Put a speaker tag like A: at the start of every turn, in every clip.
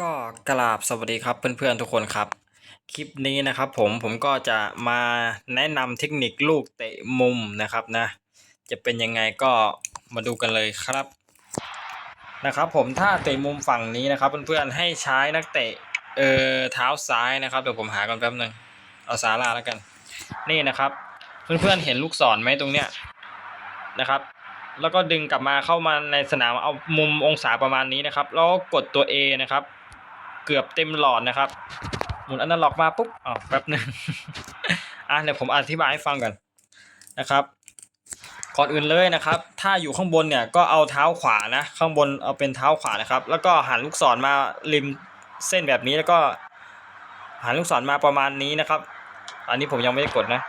A: ก็กราบสวัสดีครับเพื่อนๆทุกคนครับ คลิปนี้นะครับผมผมก็จะมาแนะนำเทคนิคลูกเตะมุมนะครับนะ จะเป็นยังไงก็มาดูกันเลยครับนะครับ ผมถ้าเตะมุมฝั่งนี้นะครับ เพื่อนๆให้ใช้นักเตะเอ่อเท้าซ้ายนะครับเดี๋ยวผมหากันแป๊บหนึงเอาซาราแล้วกัน นี่นะครับ เพื่อนๆเห็นลูกศรไหมตรงเนี้ยนะครับแล้วก็ดึงกลับมาเข้ามาในสนามเอามุมองศาประมาณนี้นะครับ แล้วกกดตัว A นะครับ เกือบเต็มหลอดนะครับ หมุนอนาล็อกมาปุ๊บอ๋อแป๊บหนึงอะเดี๋ยวผมอธิบายให้ฟังก่อนนะครับ ก่อนอื่นเลยนะครับ ถ้าอยู่ข้างบนเนี่ยก็เอาเท้าขวานะ ข้างบนเอาเป็นเท้าขวานะครับ แล้วก็หันลูกศรมาริมเส้นแบบนี้แล้วก็หันลูกศรมาประมาณนี้นะครับ อันนี้ผมยังไม่ได้กดนะ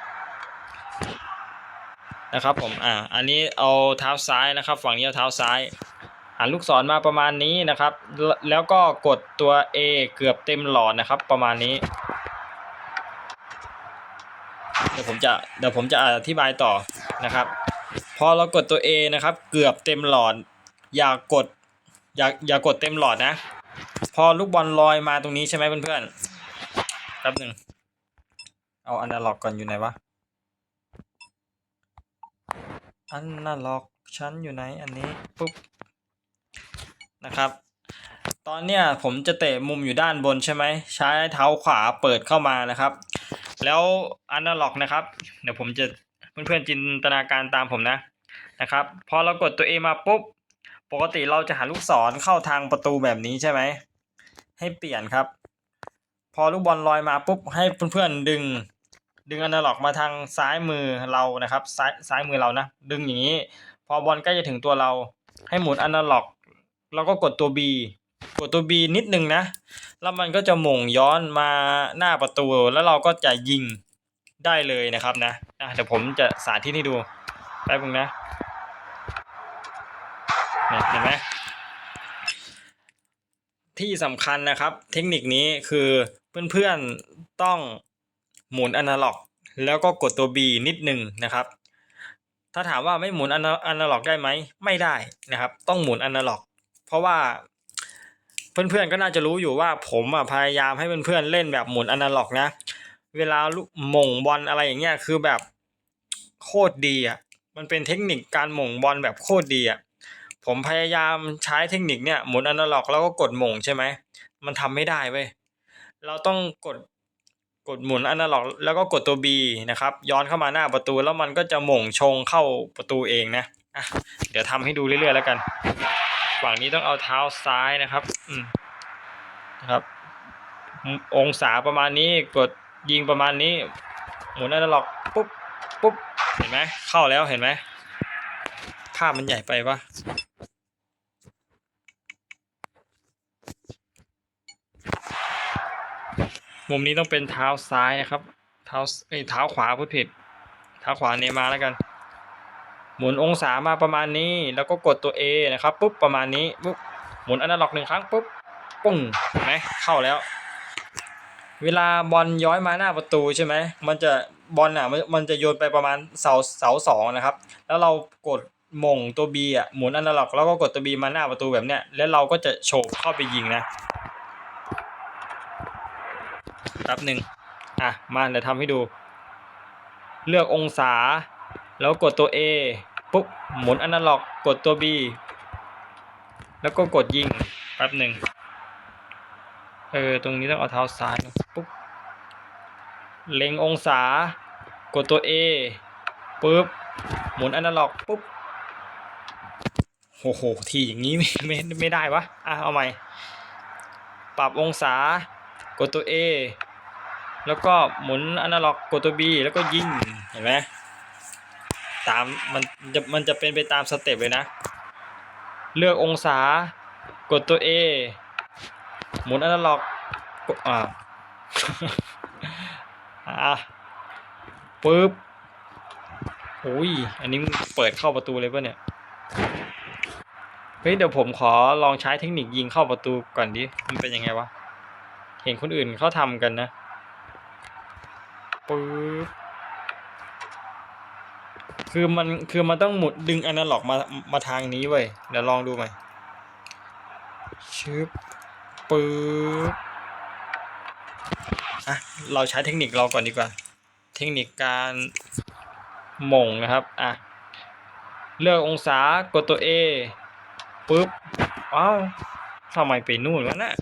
A: นะครับผม อ่า อันนี้เอาเท้าซ้ายนะครับ ฝั่งนี้เอาเท้าซ้าย หันลูกศรมาประมาณนี้นะครับ แล้วก็กดตัว A เกือบเต็มหลอดนะครับ ประมาณนี้ เดี๋ยวผมจะเดี๋ยวผมจะอธิบายต่อนะครับ พอเรากดตัว A นะครับ เกือบเต็มหลอด อย่ากดอย่าอย่ากดเต็มหลอดนะ พอลูกบอลลอยมาตรงนี้ใช่ไหมเพื่อนๆแป๊บหนึ่งเอาอนาล็อกก่อนอยู่ไหนวะอันนาล็อกชั้นอยู่ไหนอันนี้ปุ๊บ นะครับ ตอนเนี้ยผมจะเตะมุมอยู่ด้านบนใช่ไหมใช้เท้าขวาเปิดเข้ามานะครับ แล้วอันาล็อกนะครับ เดี๋ยวผมจะเพื่อนๆจินตนาการตามผมนะนะครับพอเรากดตัว A มาปุ๊บปกติเราจะหาลูกศรเข้าทางประตูแบบนี้ใช่ไหมให้เปลี่ยนครับ พอลูกบอลลอยมาปุ๊บให้เพื่อนๆดึงดึงอนาล็อกมาทางซ้ายมือเรานะครับ ซ้ายซ้ายมือเรานะ ดึงอย่างนี้ พอบอลใกล้จะถึงตัวเรา ให้หมุนอนาล็อก แล้วก็กดตัว B กดตัว B นิดนึงนะ แล้วมันก็จะหม่งย้อนมาหน้าประตู แล้วเราก็จะยิงได้เลยนะครับนะนะเดี๋ยวผมจะสาธิตให้ดูแป๊บนึงนะเนี่ยเห็นไหมที่สำคัญนะครับ เทคนิคนี้คือเพื่อนๆต้องหมุนอนาล็อก แล้วก็กดตัว B นิดนึงนะครับ ถ้าถามว่าไม่หมุนอนาอนาล็อกได้ไหมไม่ได้นะครับ ต้องหมุนอนาล็อก เพราะว่าเพื่อนๆก็น่าจะรู้อยู่ว่าผมอะพยายามให้เพื่อนๆเล่นแบบหมุนอนาล็อกนะ เวลาลูกหม่งบอลอะไรอย่างเงี้ยคือแบบโคตรดีอะมันเป็นเทคนิคการหม่งบอลแบบโคตรดีอะผมพยายามใช้เทคนิคเนี่ยหมุนอนาล็อกแล้วก็กดหม่งใช่ไหมมันทำไม่ได้เว้ยเราต้องกดกดหมุนอนาล็อกแล้วก็กดตัว B นะครับ ย้อนเข้ามาหน้าประตูแล้วมันก็จะหม่งชงเข้าประตูเองนะอะเดี๋ยวทำให้ดูเรื่อยๆแล้วกัน ฝั่งนี้ต้องเอาเท้าซ้ายนะครับอืนะครับ องศาประมาณนี้กดยิงประมาณนี้ หมุนอนาล็อกปุ๊บปุ๊บเห็นไหมเข้าแล้วเห็นไหมภาพมันใหญ่ไปปะมุมนี้ต้องเป็นเท้าซ้ายนะครับ เท้าเอ้เท้าขวาพูดผิด เท้าขวาเนมาแล้วกัน หมุนองศามาประมาณนี้ แล้วก็กดตัว A นะครับปุ๊บประมาณนี้ปุ๊บหมุนอนาล็อกหนึ่งครั้งปุ๊บปุ้งนไหมเข้าแล้ว เวลาบอลย้อยมาหน้าประตูใช่ไหมมันจะบอลอะมันมันจะโยนไปประมาณเสาเสาสองนะครับ แล้วเรากดมงตัว B อะหมุนอนาล็อกแล้วก็กดตัว B มาหน้าประตูแบบเนี้ยแล้วเราก็จะโฉบเข้าไปยิงนะแป๊บหนึ่งอะมาเดี๋ยวทำให้ดู เลือกองศา แล้วกดตัว A ปุ๊บหมุนอนาล็อก กดตัว B แล้วก็กดยิงแป๊บหนึ่งเออตรงนี้ต้องเอาเท้าซ้ายปุ๊บเล็งองศากดตัว A ปุ๊บหมุนอนาล็อกปุ๊บโอ้โหทีอย่างนี้ไม่ไม่ไม่ได้วะอะเอาใหม่ปรับองศากดตัว A แล้วก็หมุนอนาล็อกกดตัว B แล้วก็ยิงเห็นไหม ตามมันจะมันจะเป็นไปตามสเต็ปเลยนะ เลือกองศากดตัว A หมุนอนาล็อกอ่าอะปึ๊บโอ้ยอันนี้เปิดเข้าประตูเลยป่ะเนี่ยเฮ้ยเดี๋ยวผมขอลองใช้เทคนิคยิงเข้าประตูก่อนดิมันเป็นยังไงวะเห็นคนอื่นเขาทำกันนะ ปึ๊บ คือมันคือมันต้องหมุดดึงอนาล็อกมามาทางนี้เว้ยเดี๋ยวลองดูใหมชึบปึ๊บอะเราใช้เทคนิคเราก่อนดีกว่า เทคนิคการหม่งนะครับอะเลือกองศากดตัว A ปึ๊บอ้าวทำไมไปนู่นวะน่ะ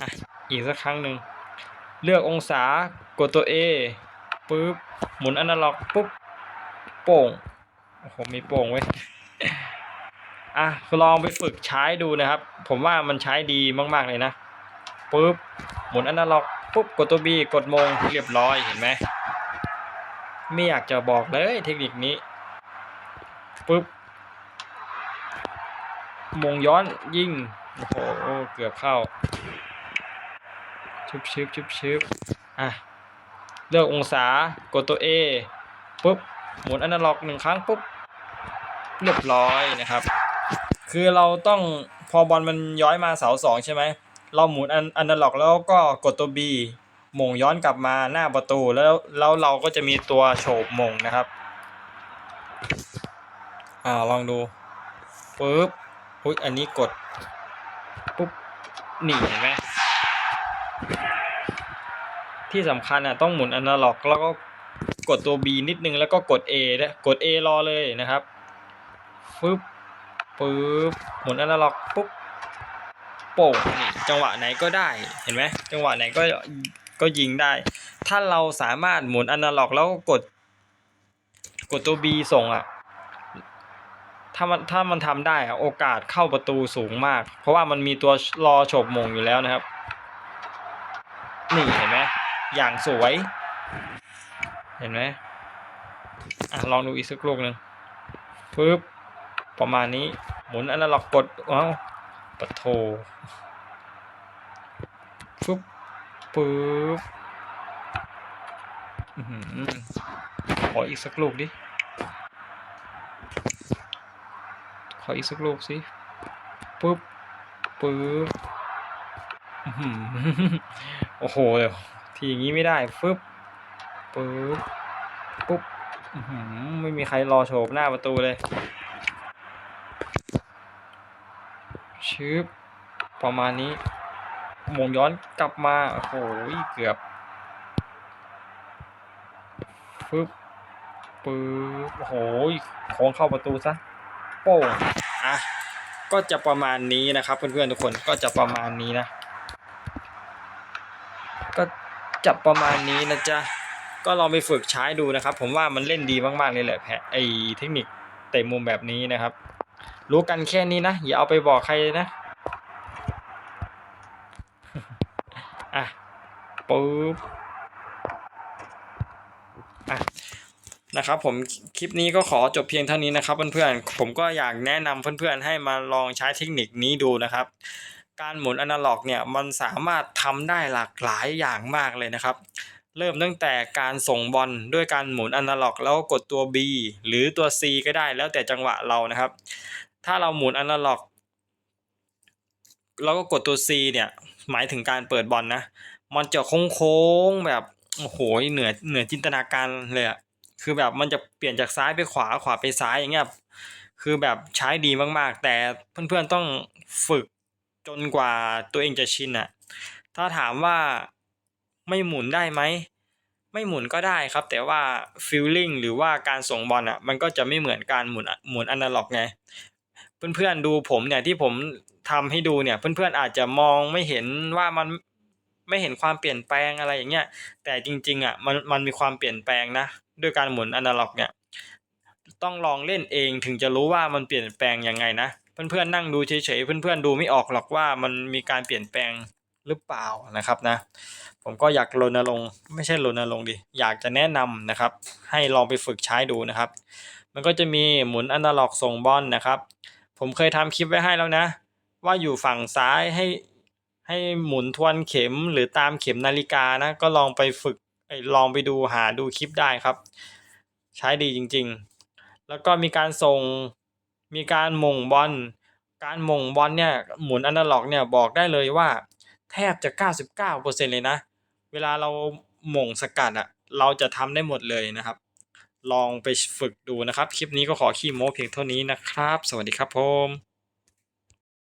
A: อะอีกสักครั้งหนึ่งเลือกองศากดตัว A ปึ๊บ หมุนอนาล็อกปุ๊บ โป่ง โอ้โห มีโป่งไว้อะลองไปฝึกใช้ดูนะครับ ผมว่ามันใช้ดีมาก ๆ เลยนะปึ๊บ หมุนอนาล็อกปุ๊บ กดตัว B กดมงเรียบร้อยเห็นไหมไม่อยากจะบอกเลยเทคนิคนี้ปึ๊บมงย้อนยิงโอ้โหเกือบเข้าชุบชิบชุบชิบอะ เลือกองศากดตัว A ปุ๊บหมุนอนาล็อกหนึ่งครั้งปุ๊บเรียบร้อยนะครับ คือเราต้องพอบอลมันย้อยมาเสาสองใช่ไหมเราหมุนอันอนาล็อกแล้วก็กดตัว B หม่งย้อนกลับมาหน้าประตูแล้วแล้วเราก็จะมีตัวโฉบหม่งนะครับ อ่าลองดูปุ๊บอุ้ยอันนี้กดปุ๊บหนีเห็นไหม ที่สำคัญอะต้องหมุนอนาล็อกแล้วก็กดตัว B นิดนึงแล้วก็กด A ด้วยกด A รอเลยนะครับปึ๊บปึ๊บหมุนอนาล็อกปุ๊บโป่งจังหวะไหนก็ได้เห็นไหมจังหวะไหนก็ก็ยิงได้ ถ้าเราสามารถหมุนอนาล็อกแล้วก็กดกดตัว B ส่งอะถ้ามันถ้ามันทำได้อะโอกาสเข้าประตูสูงมาก เพราะว่ามันมีตัวรอฉบมงอยู่แล้วนะครับ นี่เห็น อย่างสวย เห็นไหมอะลองดูอีกสักลูกหนึ่งปึ๊บประมาณนี้หมุนอนาล็อกกดว้าวปะโทปึ๊บปึ๊บอื้อหือขออีกสักลูกดิ ขออีกสักลูกสิปึ๊บปึ๊บอื้อหือโอ้โหทีอย่างนี้ไม่ได้ฟึบปึ๊บปุ๊บไม่มีใครรอโฉบหน้าประตูเลยชึบประมาณนี้มงย้อนกลับมาโอ้โหเกือบฟึบปึ๊บโอ้โหโค้งเข้าประตูซะโป้งอะก็จะประมาณนี้นะครับเพื่อนๆทุกคนก็จะประมาณนี้นะ ก็ จะประมาณนี้นะจ๊ะ ก็ลองไปฝึกใช้ดูนะครับ ผมว่ามันเล่นดีมากๆเลยแหละแพะไอเทคนิคเตะมุมแบบนี้นะครับ รู้กันแค่นี้นะ อย่าเอาไปบอกใครเลยนะอะปึ๊บอะนะครับผมคลิปนี้ก็ขอจบเพียงเท่านี้นะครับเพื่อนๆผมก็อยากแนะนำเพื่อนๆให้มาลองใช้เทคนิคนี้ดูนะครับ การหมุนอนาล็อกเนี่ยมันสามารถทำได้หลากหลายอย่างมากเลยนะครับ เริ่มตั้งแต่การส่งบอลด้วยการหมุนอนาล็อก แล้วกดตัว B หรือตัว C ก็ได้แล้วแต่จังหวะเรานะครับ ถ้าเราหมุนอนาล็อกแล้วก็กดตัว C เนี่ยหมายถึงการเปิดบอลนะ มันจะโค้งๆแบบโอ้โหเหนือเหนือจินตนาการเลยอะคือแบบมันจะเปลี่ยนจากซ้ายไปขวาขวาไปซ้ายอย่างเงี้ยคือแบบใช้ดีมากๆ แต่เพื่อนๆต้องฝึก จนกว่าตัวเองจะชินอะถ้าถามว่าไม่หมุนได้ไหมไม่หมุนก็ได้ครับ แต่ว่าฟีลลิ่งหรือว่าการส่งบอลอะมันก็จะไม่เหมือนการหมุนหมุนอนาล็อกไงเพื่อนๆดูผมเนี่ยที่ผมทำให้ดูเนี่ย เพื่อนๆอาจจะมองไม่เห็นว่ามันไม่เห็นความเปลี่ยนแปลงอะไรอย่างเงี้ยแต่จริงๆอะมันมันมีความเปลี่ยนแปลงนะด้วยการหมุนอนาล็อกเนี่ยต้องลองเล่นเองถึงจะรู้ว่ามันเปลี่ยนแปลงยังไงนะ เพื่อนๆนั่งดูเฉยๆเพื่อนๆดูไม่ออกหรอกว่ามันมีการเปลี่ยนแปลงหรือเปล่านะครับนะ ผมก็อยากรณรงค์ไม่ใช่รณรงค์ดิอยากจะแนะนำนะครับ ให้ลองไปฝึกใช้ดูนะครับ มันก็จะมีหมุนอนาล็อกส่งบอลนะครับ ผมเคยทำคลิปไว้ให้แล้วนะ ว่าอยู่ฝั่งซ้ายให้ให้หมุนทวนเข็มหรือตามเข็มนาฬิกานะ ก็ลองไปฝึกไอลองไปดูหาดูคลิปได้ครับ ใช้ดีจริง ๆ แล้วก็มีการส่ง มีการหม่งบอล การหม่งบอลเนี่ยหมุนอนาล็อกเนี่ยบอกได้เลยว่า แทบจะ 99%เลยนะ เวลาเราหม่งสกัดอะเราจะทำได้หมดเลยนะครับ ลองไปฝึกดูนะครับ คลิปนี้ก็ขอขี้โม้เพียงเท่านี้นะครับ สวัสดีครับผม